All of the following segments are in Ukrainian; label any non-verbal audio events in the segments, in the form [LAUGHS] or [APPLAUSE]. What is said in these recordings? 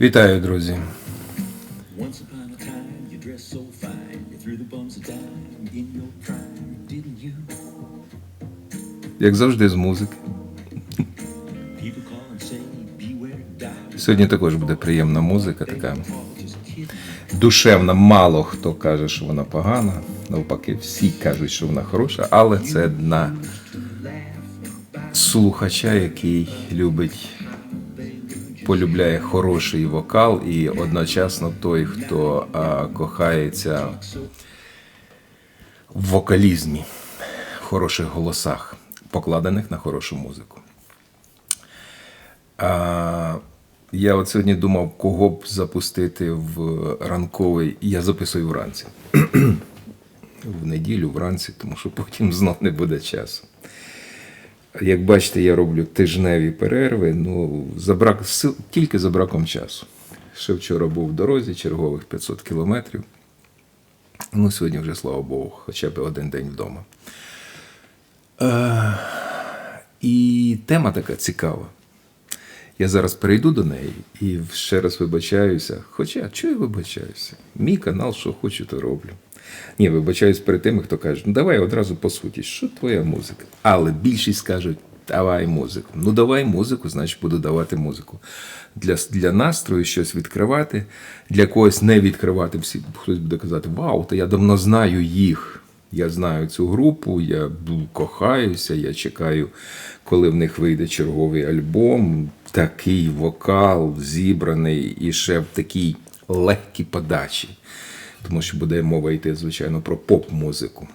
Вітаю, друзі! Як завжди, з музики. Сьогодні також буде приємна музика, така душевна. Мало хто каже, що вона погана. Навпаки, всі кажуть, що вона хороша, але це на слухача, який любить, полюбляє хороший вокал, і одночасно той, хто а, кохається в вокалізмі, в хороших голосах, покладених на хорошу музику. А, я от сьогодні думав, кого б запустити в ранковий. Я записую вранці. [CLEARS THROAT] в неділю вранці, тому що потім знов не буде часу. Як бачите, я роблю тижневі перерви, ну, за тільки за браком часу. Ще вчора був в дорозі, чергових 500 кілометрів. Ну, сьогодні вже, слава Богу, хоча б один день вдома. Е, і тема така цікава. Я зараз перейду до неї і ще раз вибачаюся. Хоча, чого я вибачаюся? Мій канал, що хочу, то роблю. Ні, вибачаюсь перед тими, хто каже, ну давай одразу по суті, що твоя музика? Але більшість кажуть, давай музику. Ну давай музику, значить буду давати музику. Для, для настрою щось відкривати, для когось не відкривати. Всі, хтось буде казати, вау, то я давно знаю їх. Я знаю цю групу, я кохаюся, я чекаю, коли в них вийде черговий альбом. Такий вокал зібраний і ще в такій легкій подачі. Тому що буде мова йти, звичайно, про поп-музику.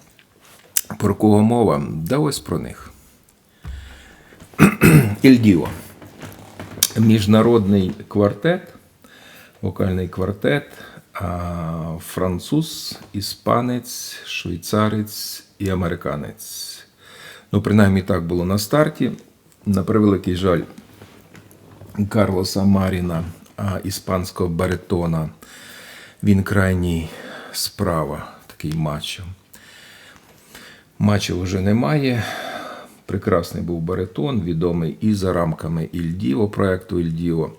Про кого мова? Да ось про них. [CLEARS THROAT] Ільдіо. Міжнародний квартет, вокальний квартет, француз, іспанець, швейцарець і американець. Ну, принаймні так було на старті. На превеликий жаль, Карлоса Маріна, іспанського баритона. Він крайній справа, такий мачо. Мачо вже немає. Прекрасний був баритон, відомий і за рамками Ільдіво, проекту Ільдіво.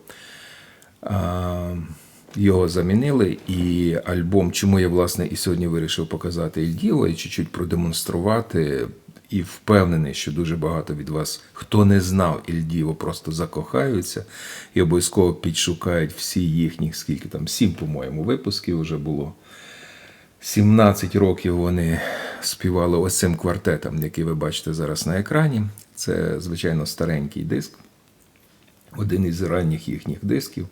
Його замінили, і альбом, чому я власне і сьогодні вирішив показати Ільдіво і чуть-чуть продемонструвати. І впевнений, що дуже багато від вас, хто не знав Ільдіво, просто закохаються і обов'язково підшукають всі їхніх, скільки там, сім, по-моєму, випусків вже було. 17 років вони співали ось цим квартетом, який ви бачите зараз на екрані. Це, звичайно, старенький диск, один із ранніх їхніх дисків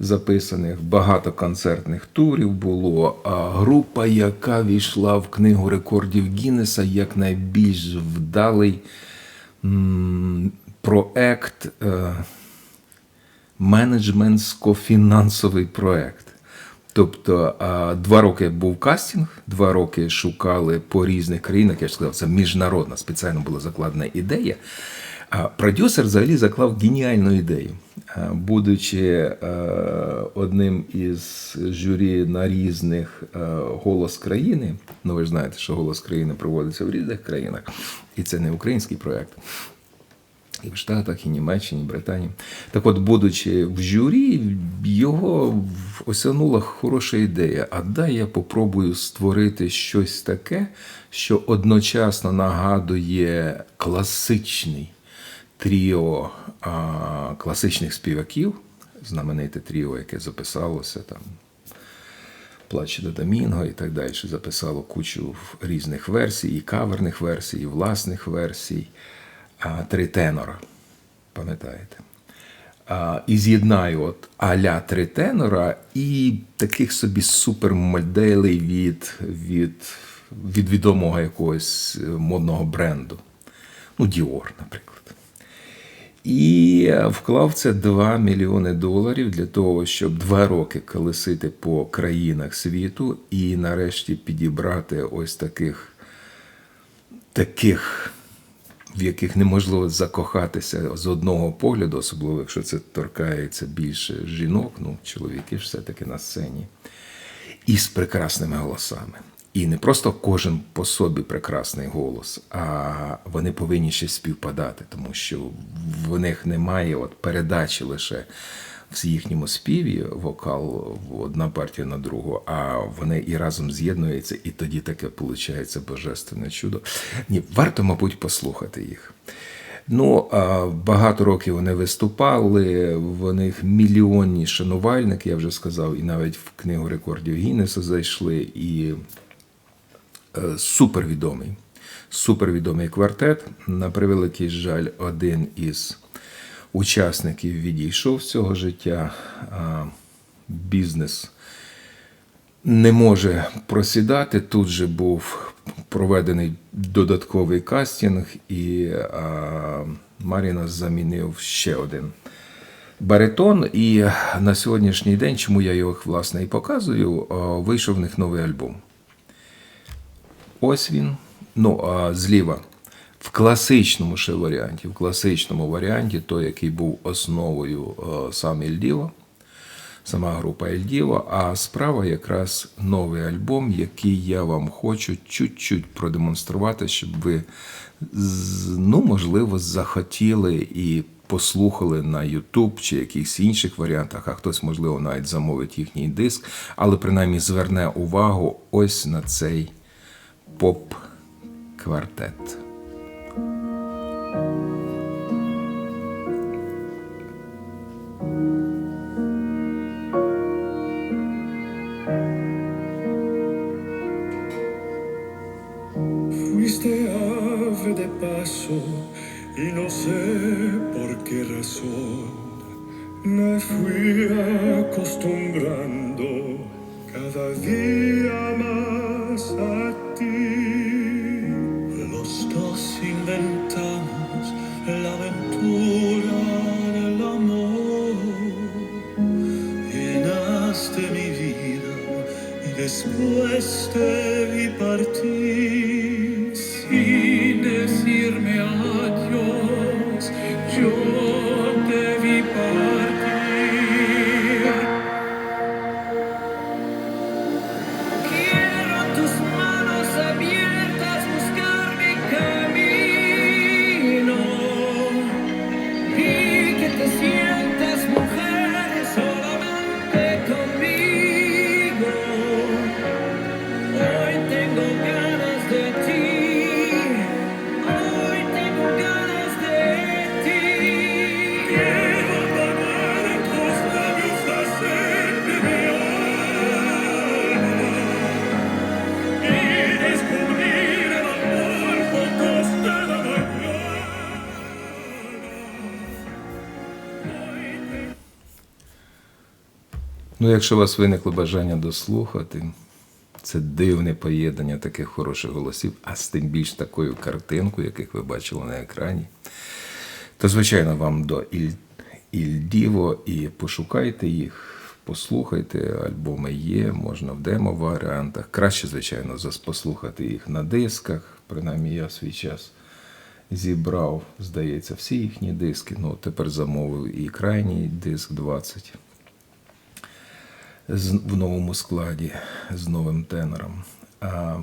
записаних. Багато концертних турів було. А група, яка війшла в книгу рекордів Гіннеса як найбільш вдалий проект. е, менеджментсько-фінансовий проект. Тобто два роки був кастинг, два роки шукали по різних країнах. Я ж сказав, це міжнародна спеціально була закладена ідея. Продюсер взагалі заклав геніальну ідею. Будучи е, одним із журі на різних е, голос країни, ну ви ж знаєте, що голос країни проводиться в різних країнах, і це не український проект і в Штатах, і Німеччині, і Британії. Так от, будучи в журі, його осягнула хороша ідея. А дай я попробую створити щось таке, що одночасно нагадує класичний тріо а, класичних співаків, знамените тріо, яке записалося там. Плаче до Домінго і так далі. Записало кучу різних версій, і каверних версій, і власних версій. А, три тенора, пам'ятаєте? А, і з'єднаю от аля три тенора і таких собі супермоделей від, від, від відомого якогось е, модного бренду. Ну, Dior, наприклад. І вклав це 2 мільйони доларів для того, щоб два роки колесити по країнах світу і нарешті підібрати ось таких, таких, в яких неможливо закохатися з одного погляду, особливо якщо це торкається більше жінок, ну, чоловіки ж все-таки на сцені, і з прекрасними голосами. І не просто кожен по собі прекрасний голос, а вони повинні ще співпадати, тому що в них немає от передачі лише в їхньому співі вокал в одна партія на другу, а вони і разом з'єднуються, і тоді таке виходить божественне чудо. Ні, варто, мабуть, послухати їх. Ну, багато років вони виступали, в них мільйонні шанувальники, я вже сказав, і навіть в книгу рекордів Гіннеса зайшли. І супервідомий, супервідомий квартет. На превеликий жаль, один із учасників відійшов з цього життя. Бізнес не може просідати. Тут же був проведений додатковий кастинг, і Маріна замінив ще один баритон. І на сьогоднішній день, чому я його власне і показую, вийшов в них новий альбом. Ось він. Ну, а зліва. В класичному ще варіанті, в класичному варіанті, той, який був основою е, сам Ільдіво, сама група Ільдіво, а справа якраз новий альбом, який я вам хочу чуть-чуть продемонструвати, щоб ви, ну, можливо, захотіли і послухали на YouTube чи якихось інших варіантах, а хтось, можливо, навіть замовить їхній диск, але принаймні зверне увагу ось на цей поп-квартет. Fuiste ave de paso y no sé por qué razón me fui acostumbrando cada día más a ti. queste якщо у вас виникло бажання дослухати, це дивне поєднання таких хороших голосів, а з тим більш такою картинкою, яких ви бачили на екрані, то, звичайно, вам до Іль, Ільдіво і пошукайте їх, послухайте, альбоми є, можна в демо-варіантах. Краще, звичайно, послухати їх на дисках. Принаймні, я в свій час зібрав, здається, всі їхні диски. Ну, тепер замовив і крайній диск 20 з- в новому складі з новим тенором. А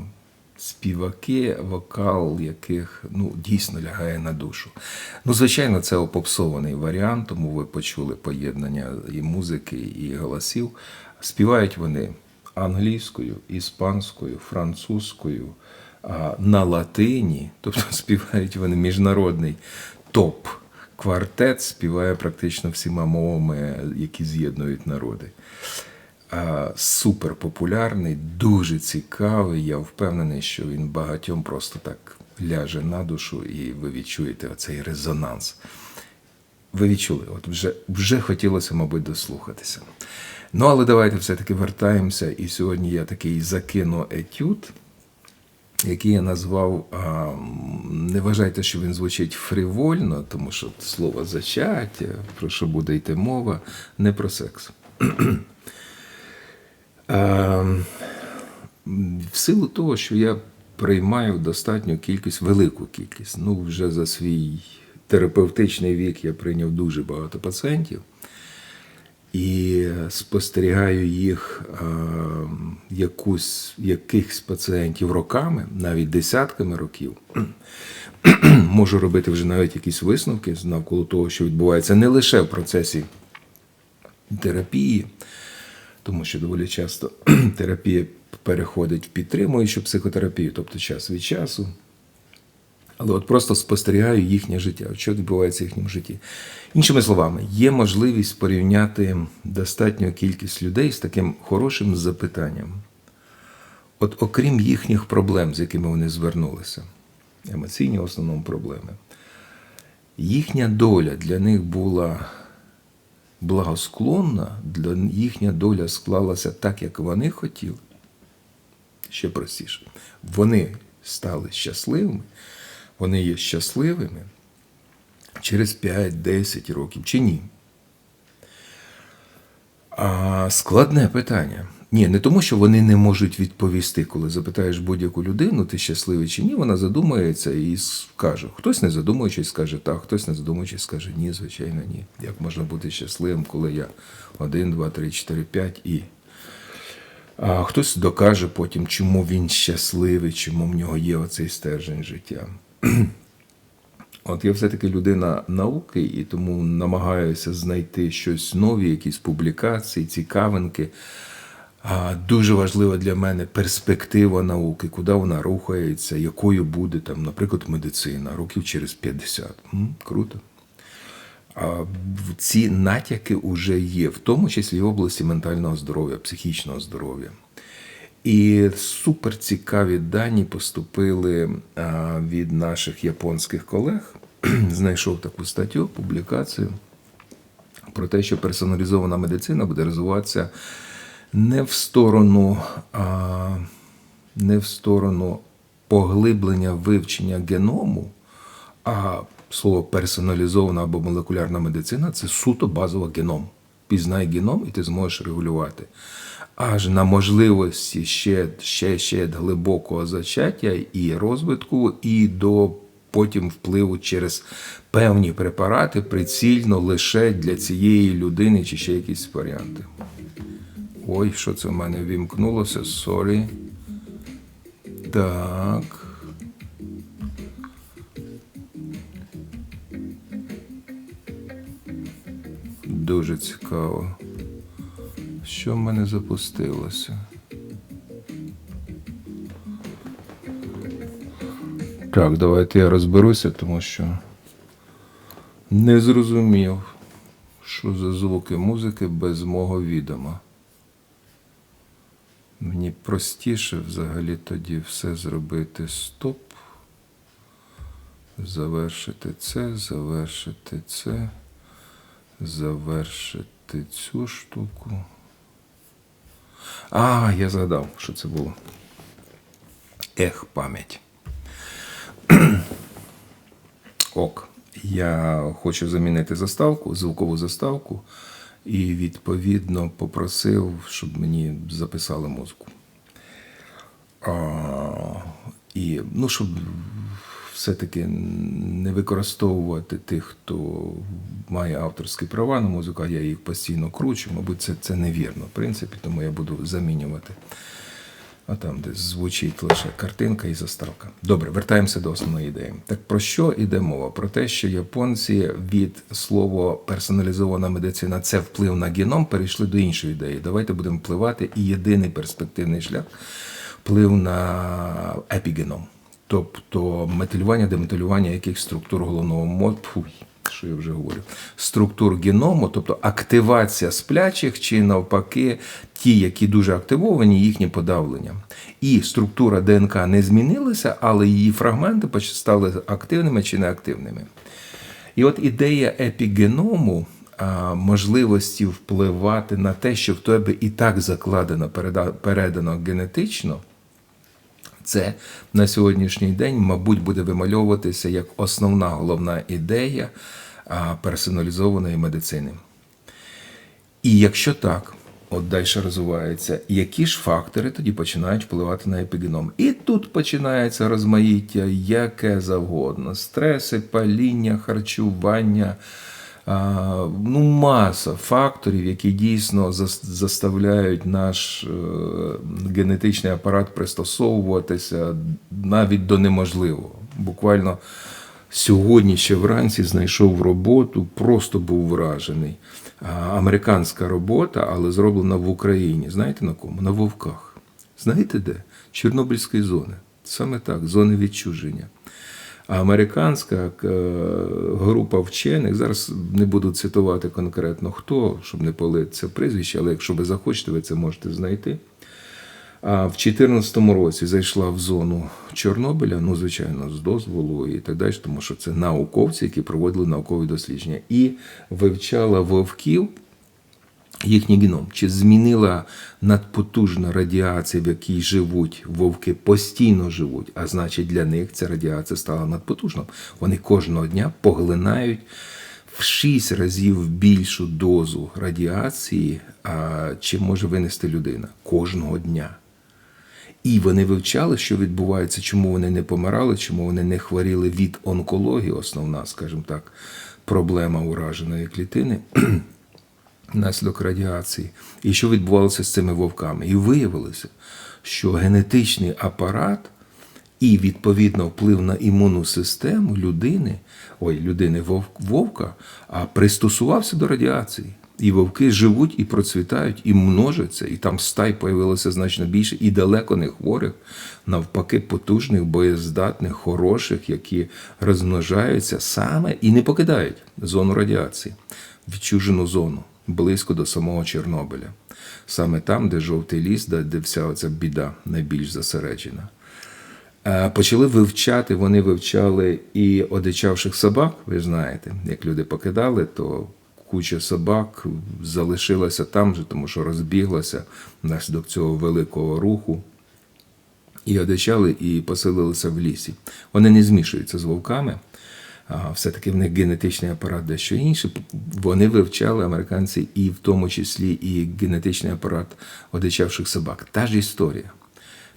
співаки, вокал яких ну, дійсно лягає на душу. Ну, звичайно, це опопсований варіант, тому ви почули поєднання і музики, і голосів. Співають вони англійською, іспанською, французькою, а, на латині, тобто [LAUGHS] співають вони міжнародний топ. Квартет співає практично всіма мовами, які з'єднують народи. А, Супер популярний, дуже цікавий. Я впевнений, що він багатьом просто так ляже на душу, і ви відчуєте оцей резонанс. Ви відчули, от вже, вже хотілося, мабуть, дослухатися. Ну, але давайте все-таки вертаємося. І сьогодні я такий закину етюд, який я назвав. А, не вважайте, що він звучить фривольно, тому що слово зачаття, про що буде йти мова, не про секс. [CLEARS THROAT] А, в силу того, що я приймаю достатню кількість, велику кількість. Ну, вже за свій терапевтичний вік я прийняв дуже багато пацієнтів і спостерігаю їх е, якусь, якихось пацієнтів роками, навіть десятками років. [CLEARS THROAT] Можу робити вже навіть якісь висновки навколо того, що відбувається не лише в процесі терапії, тому що доволі часто [CLEARS THROAT] терапія переходить в підтримуючу психотерапію, тобто час від часу. Але от просто спостерігаю їхнє життя, що відбувається в їхньому житті. Іншими словами, є можливість порівняти достатню кількість людей з таким хорошим запитанням. От окрім їхніх проблем, з якими вони звернулися, емоційні в основному проблеми, їхня доля для них була благосклонна, їхня доля склалася так, як вони хотіли. Ще простіше. Вони стали щасливими, вони є щасливими через 5-10 років чи ні. А складне питання. Ні, не тому, що вони не можуть відповісти, коли запитаєш будь-яку людину, ти щасливий чи ні, вона задумається і скаже. Хтось не задумуючись, скаже так, хтось не задумуючись, скаже ні, звичайно, ні. Як можна бути щасливим, коли я один, два, три, чотири, п'ять і. А хтось докаже потім, чому він щасливий, чому в нього є оцей стержень життя. [CLEARS THROAT] От я все-таки людина науки, і тому намагаюся знайти щось нові, якісь публікації, цікавинки. Дуже важлива для мене перспектива науки, куди вона рухається, якою буде там, наприклад, медицина років через 50. М, круто. А ці натяки вже є, в тому числі в області ментального здоров'я, психічного здоров'я. І супер цікаві дані поступили від наших японських колег. [CLEARS THROAT] Знайшов таку статтю, публікацію про те, що персоналізована медицина буде розвиватися не в сторону, а, не в сторону поглиблення вивчення геному, а слово персоналізована або молекулярна медицина це суто базово геном. Пізнай геном, і ти зможеш регулювати. Аж на можливості ще, ще, ще глибокого зачаття і розвитку, і до потім впливу через певні препарати прицільно лише для цієї людини чи ще якісь варіанти. Ой, що це в мене вімкнулося? Сорі. Так. Дуже цікаво. Що в мене запустилося? Так, давайте я розберуся, тому що не зрозумів, що за звуки музики без мого відома. Мені простіше взагалі тоді все зробити стоп. Завершити це, завершити це, завершити цю штуку. А, я згадав, що це було. Ех, пам'ять. [CLEARS THROAT] Ок. Я хочу замінити заставку, звукову заставку, і відповідно попросив, щоб мені записали музику. А, і, ну, щоб все-таки не використовувати тих, хто має авторські права на музику, а я їх постійно кручу. Мабуть, це, це невірно, в принципі, тому я буду замінювати. А там, де звучить лише картинка і заставка. Добре, вертаємося до основної ідеї. Так про що йде мова? Про те, що японці від слова персоналізована медицина це вплив на геном, перейшли до іншої ідеї. Давайте будемо впливати, і єдиний перспективний шлях вплив на епігеном. Тобто метилювання, деметилювання яких структур головного мозку, що я вже говорю, структур геному, тобто активація сплячих чи навпаки ті, які дуже активовані, їхнє подавлення. І структура ДНК не змінилася, але її фрагменти стали активними чи неактивними. І от ідея епігеному, можливості впливати на те, що в тебе і так закладено, переда- передано генетично, це на сьогоднішній день, мабуть, буде вимальовуватися як основна головна ідея персоналізованої медицини. І якщо так, от далі розвивається, які ж фактори тоді починають впливати на епігеном? І тут починається розмаїття яке завгодно: стреси, паління, харчування. Ну, маса факторів, які дійсно заставляють наш е, генетичний апарат пристосовуватися навіть до неможливого. Буквально Сьогодні ще вранці знайшов роботу, просто був вражений. Американська робота, але зроблена в Україні. Знаєте на кому? На вовках. Знаєте де? Чорнобильської зони. Саме так, зони відчуження. А американська е, група вчених, зараз не буду цитувати конкретно хто, щоб не палити це прізвище, але якщо ви захочете, ви це можете знайти. А в 2014 році зайшла в зону Чорнобиля, ну, звичайно, з дозволу і так далі, тому що це науковці, які проводили наукові дослідження, і вивчала вовків їхній геном, чи змінила надпотужна радіація, в якій живуть вовки, постійно живуть, а значить для них ця радіація стала надпотужною. Вони кожного дня поглинають в 6 разів більшу дозу радіації, чим може винести людина кожного дня. І вони вивчали, що відбувається, чому вони не помирали, чому вони не хворіли від онкології, основна, скажімо так, проблема ураженої клітини внаслідок радіації. І що відбувалося з цими вовками? І виявилося, що генетичний апарат і відповідно вплив на імунну систему людини, ой, людини вовк, вовка, а пристосувався до радіації. І вовки живуть і процвітають, і множаться, і там стай появилося значно більше, і далеко не хворих, навпаки, потужних, боєздатних, хороших, які розмножаються саме і не покидають зону радіації, відчужену зону, близько до самого Чорнобиля. Саме там, де жовтий ліс, де, вся оця біда найбільш зосереджена. Е, Почали вивчати, вони вивчали і одичавших собак. Ви знаєте, як люди покидали, то куча собак залишилася там же, тому що розбіглася внаслідок цього великого руху. І одичали, і поселилися в лісі. Вони не змішуються з вовками. Все-таки в них генетичний апарат дещо інший. Вони вивчали американці, і в тому числі і генетичний апарат одичавших собак. Та ж історія.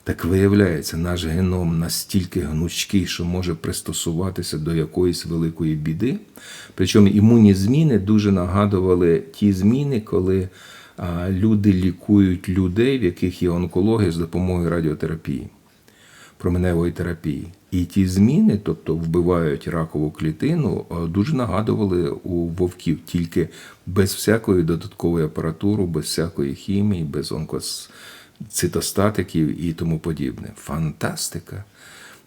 Так виявляється, наш геном настільки гнучкий, що може пристосуватися до якоїсь великої біди. Причому імунні зміни дуже нагадували ті зміни, коли люди лікують людей, в яких є онкологія з допомогою радіотерапії, променевої терапії. І ті зміни, тобто вбивають ракову клітину, дуже нагадували у вовків, тільки без всякої додаткової апаратури, без всякої хімії, без онкос цитостатиків і тому подібне. Фантастика!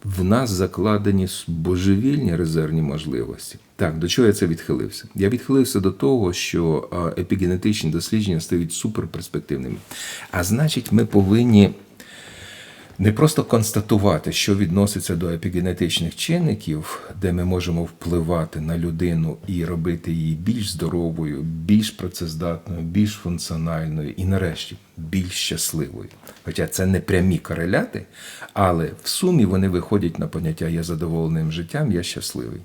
В нас закладені божевільні резервні можливості. Так, до чого я це відхилився? Я відхилився до того, що епігенетичні дослідження стають суперперспективними. А значить, ми повинні не просто констатувати, що відноситься до епігенетичних чинників, де ми можемо впливати на людину і робити її більш здоровою, більш працездатною, більш функціональною і, нарешті, більш щасливою. Хоча це не прямі кореляти, але в сумі вони виходять на поняття я задоволеним життям, я щасливий.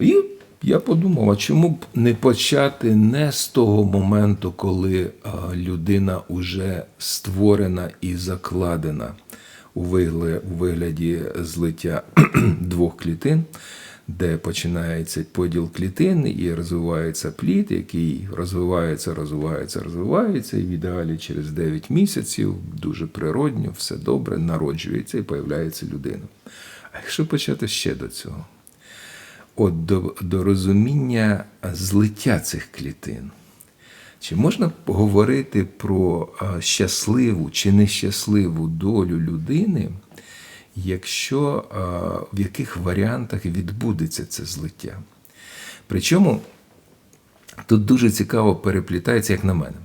І я подумав, а чому б не почати не з того моменту, коли людина вже створена і закладена у вигляді злиття [CLEARS THROAT] двох клітин, де починається поділ клітин і розвивається плід, який розвивається, розвивається, розвивається, і в ідеалі через 9 місяців дуже природньо, все добре, народжується і появляється людина. А якщо почати ще до цього? От до, до розуміння злиття цих клітин. Чи можна говорити про щасливу чи нещасливу долю людини, якщо в яких варіантах відбудеться це злиття? Причому тут дуже цікаво переплітається, як на мене.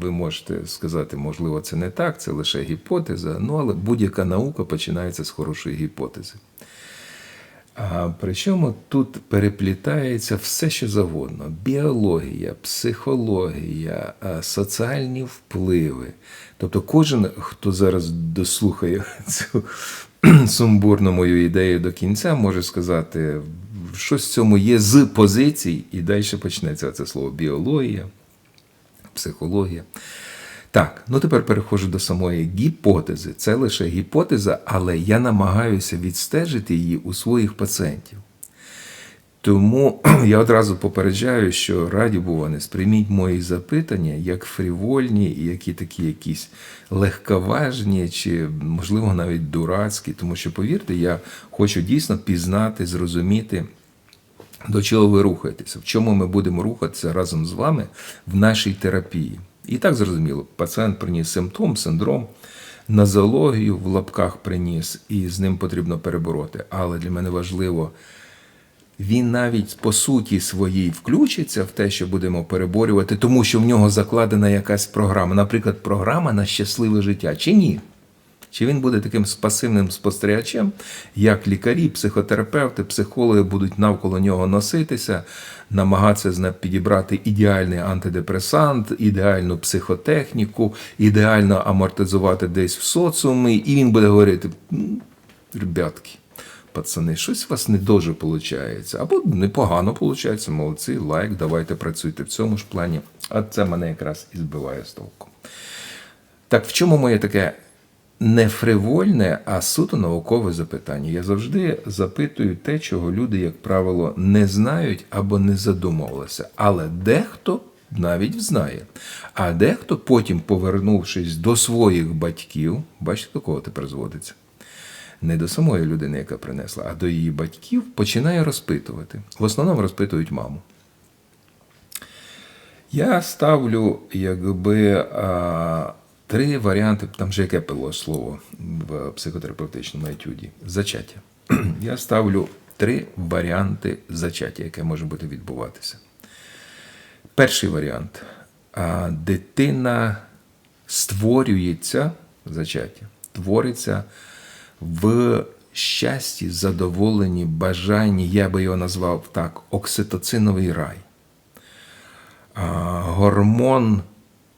Ви можете сказати, можливо, це не так, це лише гіпотеза, ну але будь-яка наука починається з хорошої гіпотези. А причому тут переплітається все, що завгодно: біологія, психологія, соціальні впливи. Тобто, кожен, хто зараз дослухає цю [CLEARS THROAT] сумбурну мою ідею до кінця, може сказати, щось в цьому є з позицій, і далі почнеться це слово біологія, психологія. Так, ну тепер переходжу до самої гіпотези. Це лише гіпотеза, але я намагаюся відстежити її у своїх пацієнтів. Тому [CLEARS THROAT] я одразу попереджаю, що раді бува, не сприйміть мої запитання як фрівольні, які такі якісь легковажні, чи, можливо, навіть дурацькі. Тому що, повірте, я хочу дійсно пізнати, зрозуміти, до чого ви рухаєтеся, в чому ми будемо рухатися разом з вами в нашій терапії. І так зрозуміло, пацієнт приніс симптом, синдром, нозологію в лапках приніс, і з ним потрібно перебороти. Але для мене важливо, він навіть по суті своїй включиться в те, що будемо переборювати, тому що в нього закладена якась програма, наприклад, програма на щасливе життя, чи ні? Чи він буде таким пасивним спостерігачем, як лікарі, психотерапевти, психологи будуть навколо нього носитися, намагатися підібрати ідеальний антидепресант, ідеальну психотехніку, ідеально амортизувати десь в соціумі, і він буде говорити: ребятки, пацани, щось у вас не дуже виходить, або непогано виходить, молодці, лайк, давайте працюйте в цьому ж плані. А це мене якраз і збиває з толку. Так в чому моє таке не фривольне, а суто наукове запитання? Я завжди запитую те, чого люди, як правило, не знають або не задумувалися. Але дехто навіть знає. А дехто потім, повернувшись до своїх батьків, бачите, до кого тепер зводиться? Не до самої людини, яка принесла, а до її батьків, починає розпитувати. В основному розпитують маму. Я ставлю якби три варіанти, там же яке було слово в психотерапевтичному етюді. Зачаття. [CLEARS THROAT] Я ставлю три варіанти зачаття, яке може бути відбуватися. Перший варіант. Дитина створюється зачаття, твориться в щасті, задоволенні, бажанні, я би його назвав так, окситоциновий рай. Гормон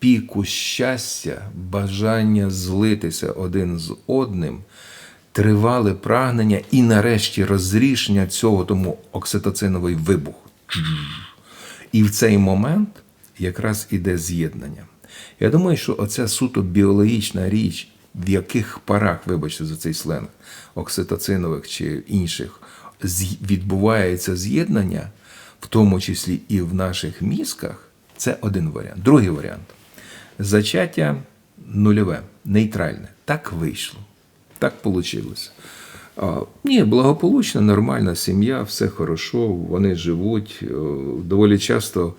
піку щастя, бажання злитися один з одним, тривале прагнення і нарешті розрішення цього тому окситоциновий вибух. І в цей момент якраз іде з'єднання. Я думаю, що оця суто біологічна річ, в яких парах, вибачте за цей сленг, окситоцинових чи інших, відбувається з'єднання, в тому числі і в наших мізках, це один варіант. Другий варіант. Зачаття нульове, нейтральне. Так вийшло. Так вийшло. А, Ні, благополучна, нормальна сім'я, все хорошо, вони живуть. Е, Доволі часто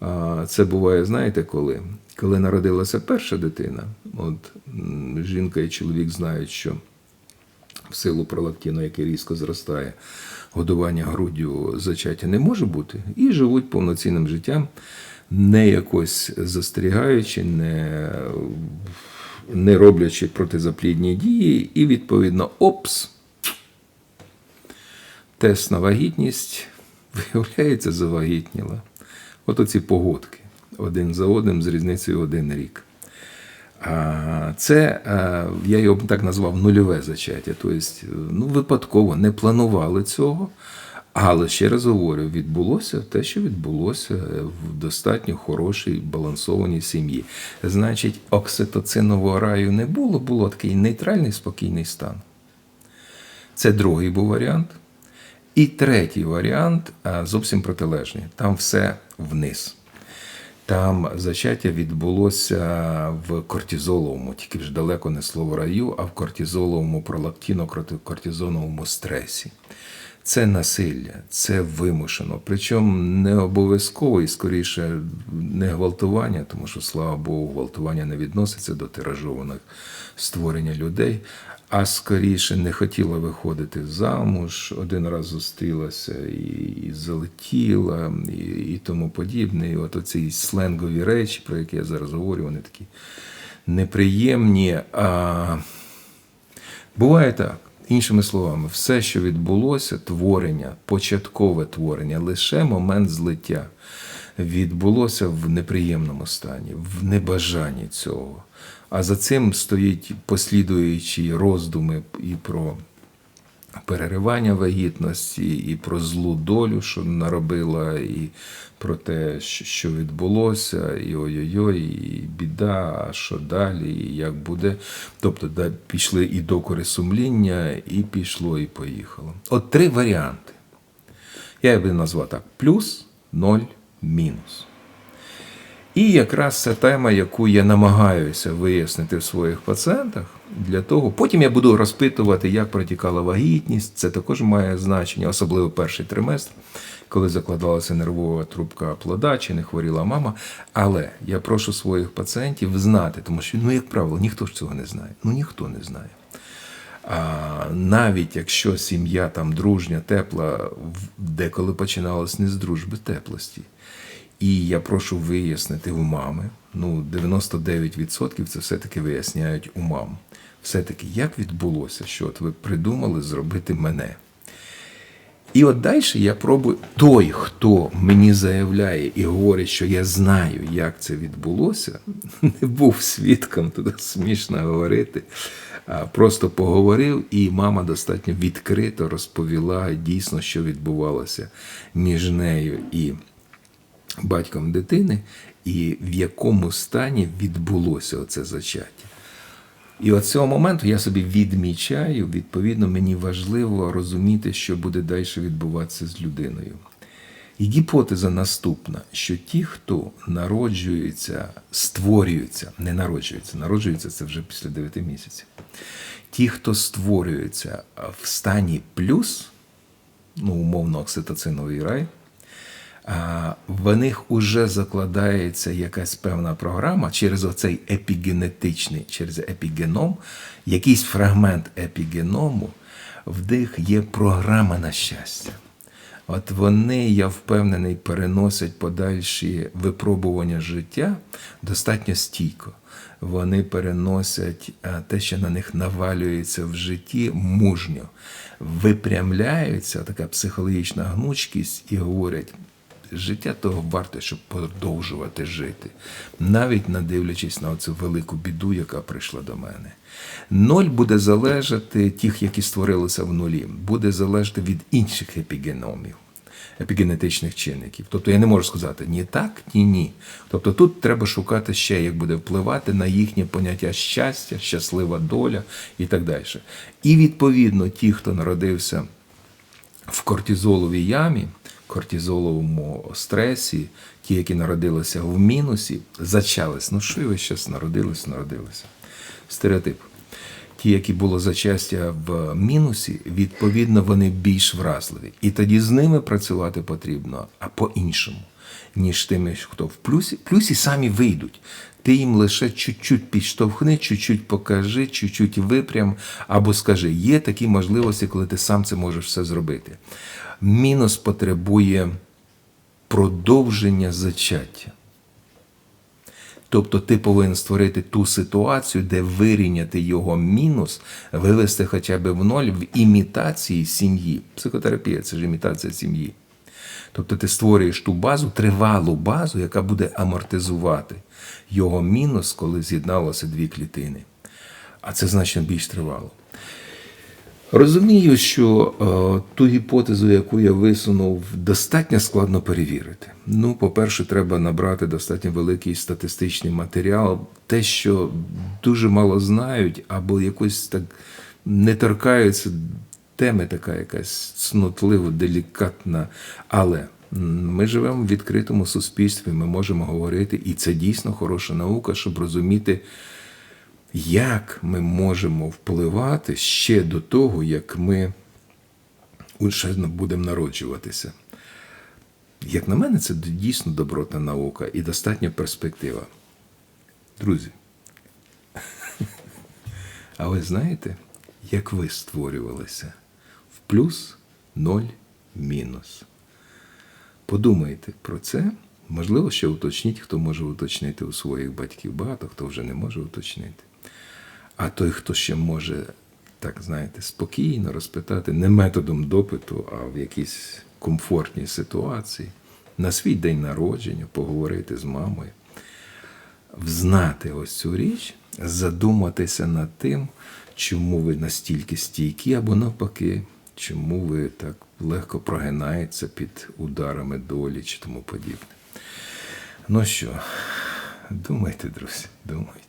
а, це буває, знаєте, коли? Коли народилася перша дитина, от жінка і чоловік знають, що в силу пролактину, який різко зростає, годування груддю зачаття не може бути, і живуть повноцінним життям, не якось застерігаючи, не, не роблячи протизаплідні дії, і відповідно опс. Тест на вагітність, виявляється, завагітніла. От оці погодки один за одним з різницею один рік. Це я його так назвав нульове зачаття. Тобто, ну, випадково не планували цього. Але ще раз говорю, відбулося те, що відбулося в достатньо хорошій балансованій сім'ї. Значить, окситоцинового раю не було, було такий нейтральний спокійний стан. Це другий був варіант. І третій варіант зовсім протилежний. Там все вниз. Там зачаття відбулося в кортизоловому, тільки ж далеко не слово раю, а в кортизоловому пролактино-кортизоновому стресі. Це насилля, це вимушено. Причому не обов'язково і скоріше не гвалтування, тому що, слава Богу, гвалтування не відноситься до тиражованих створення людей, а скоріше не хотіла виходити замуж, один раз зустрілася і, і залетіла, і, і тому подібне. І от оці сленгові речі, про які я зараз говорю, вони такі неприємні. А... Буває так. Іншими словами, все, що відбулося, творення, початкове творення, лише момент злиття відбулося в неприємному стані, в небажанні цього. А за цим стоїть послідуючі роздуми і про переривання вагітності, і про злу долю, що наробила, і про те, що- відбулося, і ой-ой-ой, і біда, а що далі, і як буде. Тобто да, пішли і докори сумління, і пішло, і поїхало. От три варіанти. Я би назвав так: плюс, ноль, мінус. І якраз це тема, яку я намагаюся вияснити в своїх пацієнтах. Для того, потім я буду розпитувати, як протікала вагітність. Це також має значення, особливо перший триместр, коли закладалася нервова трубка плода, чи не хворіла мама. Але я прошу своїх пацієнтів знати, тому що, ну, як правило, ніхто ж цього не знає. Ну ніхто не знає. А навіть якщо сім'я там дружня, тепла, деколи починалось не з дружби теплості. І я прошу вияснити у мами. Ну, 99% це все-таки виясняють у мам. Все-таки як відбулося, що от ви придумали зробити мене. І от далі я пробую той, хто мені заявляє і говорить, що я знаю, як це відбулося, [LAUGHS] не був свідком, туди смішно говорити. Просто поговорив, і мама достатньо відкрито розповіла дійсно, що відбувалося між нею і батьком дитини, і в якому стані відбулося оце зачаття. І от цього моменту я собі відмічаю, відповідно, мені важливо розуміти, що буде далі відбуватися з людиною. І гіпотеза наступна, що ті, хто народжується, створюються, не народжуються, народжуються це вже після 9 місяців. Ті, хто створюються в стані плюс, ну, умовно, окситоциновий рай, в них уже закладається якась певна програма через оцей епігенетичний, через епігеном, якийсь фрагмент епігеному, в них є програма на щастя. От вони, я впевнений, переносять подальші випробування життя достатньо стійко. Вони переносять те, що на них навалюється в житті, мужньо, випрямляються, така психологічна гнучкість, і говорять, життя того варте, щоб продовжувати жити, навіть не дивлячись на цю велику біду, яка прийшла до мене. Ноль буде залежати тих, які створилися в нулі, буде залежати від інших епігеномів. Епігенетичних чинників. Тобто я не можу сказати ні так, ні ні. Тобто тут треба шукати ще, як буде впливати на їхнє поняття щастя, щаслива доля і так далі. І відповідно ті, хто народився в кортизоловій ямі, кортизоловому стресі, ті, які народилися в мінусі, зачались. Ну що ви зараз народились, народилися. Стереотип. Ті, які було зачастя в мінусі, відповідно, вони більш вразливі. І тоді з ними працювати потрібно, а по-іншому, ніж тими, хто в плюсі. Плюсі самі вийдуть. Ти їм лише чуть-чуть підштовхни, чуть-чуть покажи, чуть-чуть випрям, або скажи, є такі можливості, коли ти сам це можеш все зробити. Мінус потребує продовження зачаття. Тобто ти повинен створити ту ситуацію, де вирівняти його мінус, вивести хоча б в ноль в імітації сім'ї. Психотерапія це ж імітація сім'ї. Тобто ти створюєш ту базу, тривалу базу, яка буде амортизувати його мінус, коли з'єдналося дві клітини. А це значно більш тривало. Розумію, що е, ту гіпотезу, яку я висунув, достатньо складно перевірити. Ну, по-перше, треба набрати достатньо великий статистичний матеріал, те, що дуже мало знають, або якось так не торкаються теми, така якась цнотлива, делікатна. Але ми живемо в відкритому суспільстві, ми можемо говорити, і це дійсно хороша наука, щоб розуміти як ми можемо впливати ще до того, як ми ще будемо народжуватися. Як на мене, це дійсно добротна наука і достатня перспектива. Друзі, [LAUGHS] а ви знаєте, як ви створювалися плюс, ноль, мінус? Подумайте про це. Можливо, ще уточніть, хто може уточнити у своїх батьків. Багато хто вже не може уточнити. А той, хто ще може, так знаєте, спокійно розпитати, не методом допиту, а в якійсь комфортній ситуації, на свій день народження, поговорити з мамою, взнати ось цю річ, задуматися над тим, чому ви настільки стійкі, або навпаки, чому ви так легко прогинаєтеся під ударами долі чи тому подібне. Ну що, думайте, друзі, думайте.